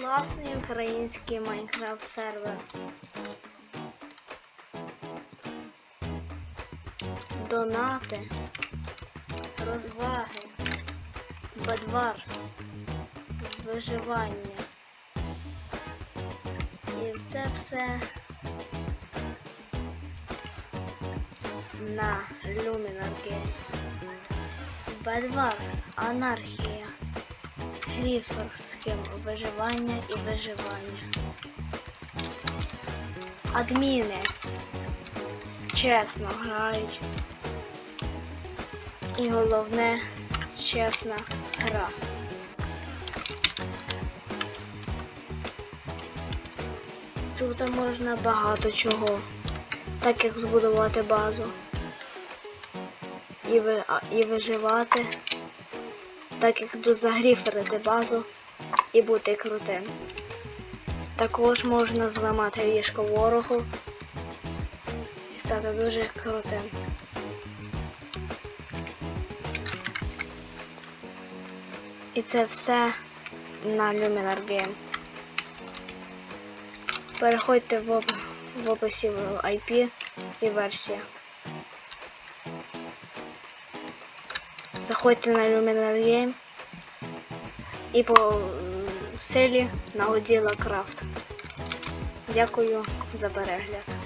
Класний український Майнкрафт сервер. Донати, розваги, бедварс, виживання. І це все на Luminar Game. Бедварс, анархія, гріферським виживання і виживання. Адміни чесно грають. І головне чесна гра. Тут можна багато чого, так як збудувати базу. І, ви, і виживати, так як тут загріферити базу і бути крутим. Також можна зламати ліжко ворогу і стати дуже крутим. І це все на Luminar Game. Переходьте в, описі IP і версія. Заходьте на Luminar Game і по селі на Craft. Дякую за перегляд.